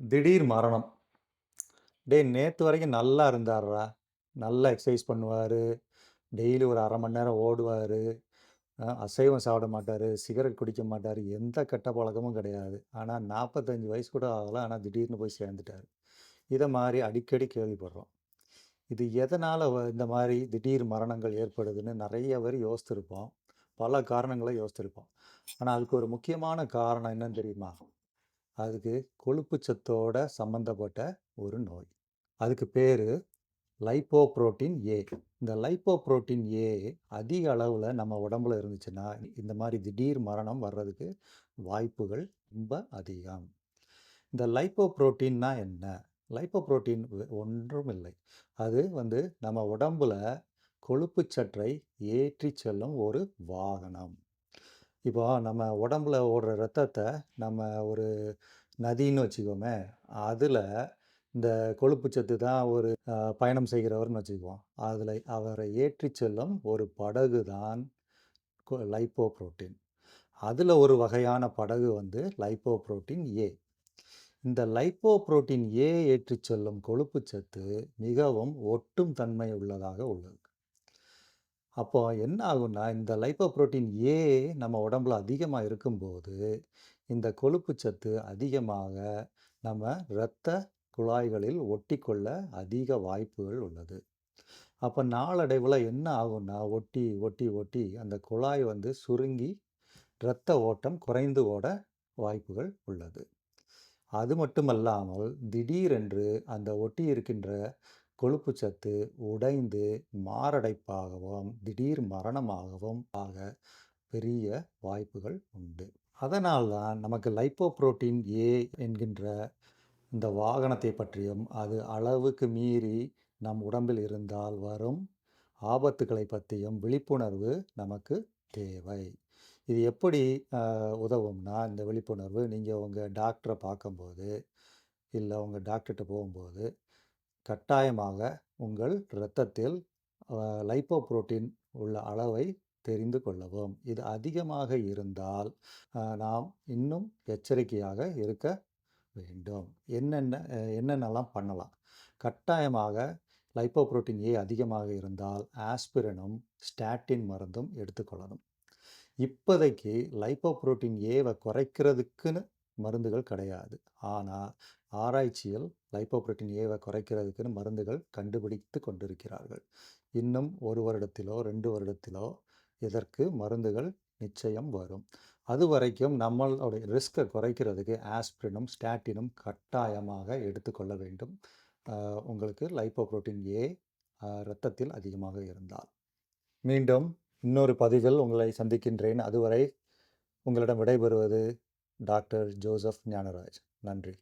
திடீர் மரணம். டேய் நேற்று வரைக்கும் நல்லா இருந்தார்ரா நல்லா எக்ஸசைஸ் பண்ணுவார் டெய்லி ஒரு அரை மணி நேரம் ஓடுவார் அசைவம் சாப்பிட மாட்டார் சிகரெட் குடிக்க மாட்டார் எந்த கெட்ட பழக்கமும் கிடையாது. ஆனால் நாற்பத்தஞ்சு வயசு கூட ஆகலை ஆனால் திடீர்னு போய் சேர்ந்துட்டாரு. இதை மாதிரி அடிக்கடி கேள்விப்படுறோம். இது எதனால் இந்த மாதிரி திடீர் மரணங்கள் ஏற்படுதுன்னு நிறைய பேர் யோசித்திருப்போம். பல காரணங்களை யோசித்திருப்போம். ஆனால் அதுக்கு ஒரு முக்கியமான காரணம் என்னன்னு தெரியுமா? அதுக்கு கொழுப்பு சத்தோட சம்மந்தப்பட்ட ஒரு நோய். அதுக்கு பேர் லைப்போ புரோட்டீன் ஏ. இந்த லைப்போபுரோட்டீன் ஏ அதிக அளவில் நம்ம உடம்புல இருந்துச்சுன்னா, இந்த மாதிரி திடீர் மரணம் வர்றதுக்கு வாய்ப்புகள் ரொம்ப அதிகம். இந்த லைப்போபுரோட்டீன்னா என்ன? லைப்போ புரோட்டீன் ஒன்றும் இல்லை. அது வந்து நம்ம உடம்புல கொழுப்பு சற்றை ஏற்றிச் செல்லும் ஒரு வாகனம். இப்போ நம்ம உடம்புல ஓடுற ரத்தத்தை நம்ம ஒரு நதின்னு வச்சுக்கோமே அதில் இந்த கொழுப்பு சத்து தான் ஒரு பயணம் செய்கிறவர்னு வச்சுக்குவோம். அதில் அவரை ஏற்றிச் செல்லும் ஒரு படகு தான் லைப்போ புரோட்டீன் அதில் ஒரு வகையான படகு வந்து லைப்போ புரோட்டீன் ஏ. இந்த லைப்போ புரோட்டீன் ஏ ஏற்றிச் செல்லும் கொழுப்பு சத்து மிகவும் ஒட்டும் தன்மை உள்ளதாக உள்ளது. அப்போ என்ன ஆகும்னா, இந்த லைப்போபுரோட்டீன் ஏ நம்ம உடம்புல அதிகமா இருக்கும்போது, இந்த கொழுப்பு சத்து அதிகமாக நம்ம இரத்த குழாய்களில் ஒட்டிக்கொள்ள அதிக வாய்ப்புகள் உள்ளது. அப்ப நாளடைவுல என்ன ஆகும்னா, ஒட்டி, ஒட்டி, ஒட்டி அந்த குழாய் வந்து சுருங்கி இரத்த ஓட்டம் குறைந்து ஓட வாய்ப்புகள் உள்ளது. அது மட்டுமல்லாமல் திடீரென்று அந்த ஒட்டி கொழுப்பு சத்து உடைந்து மாரடைப்பாகவும், திடீர் மரணமாகவும் ஆக பெரிய வாய்ப்புகள் உண்டு. அதனால் தான் நமக்கு லைப்போபுரோட்டீன் ஏ என்கின்ற இந்த வாகனத்தை பற்றியும், அது அளவுக்கு மீறி நம் உடம்பில் இருந்தால் வரும் ஆபத்துக்களை பற்றியும் விழிப்புணர்வு நமக்கு தேவை. இது எப்படி உதவும்னா, இந்த விழிப்புணர்வு நீங்கள் உங்கள் டாக்டரை பார்க்கும்போது, இல்லை உங்கள் டாக்டர்கிட்ட போகும்போது, கட்டாயமாக உங்கள் இரத்தத்தில் அ உள்ள அளவை தெரிந்து கொள்ளவும். இது அதிகமாக இருந்தால், நாம் இன்னும் எச்சரிக்கையாக இருக்க வேண்டும். என்னென்ன என்னென்னலாம் பண்ணலாம்? கட்டாயமாக லைப்போப்ரோட்டீன் ஏ அதிகமாக இருந்தால் ஆஸ்பிரினும், ஸ்டாட்டின் மருந்தும் எடுத்துக்கொள்ளணும். இப்போதைக்கு லைப்போப்ரோட்டீன் ஏவை குறைக்கிறதுக்குன்னு மருந்துகள் கிடையாது. ஆனால் ஆராய்ச்சியில் லைப்போபுரோட்டீன் ஏவை குறைக்கிறதுக்குன்னு மருந்துகள் கண்டுபிடித்து கொண்டிருக்கிறார்கள். இன்னும் ஒரு வருடத்திலோ, ரெண்டு வருடத்திலோ இதற்கு மருந்துகள் நிச்சயம் வரும். அதுவரைக்கும் நம்மளுடைய ரிஸ்க்கை குறைக்கிறதுக்கு ஆஸ்பிரினும், ஸ்டாட்டினும் கட்டாயமாக எடுத்துக்கொள்ள வேண்டும். உங்களுக்கு லைப்போப்ரோட்டின் ஏ இரத்தத்தில் அதிகமாக இருந்தால். மீண்டும் இன்னொரு பதிவில் உங்களை சந்திக்கின்றேன். அதுவரை உங்களிடம் விடைபெறுவது டாக்டர் ஜோசப் ஞானராஜ். நன்றி.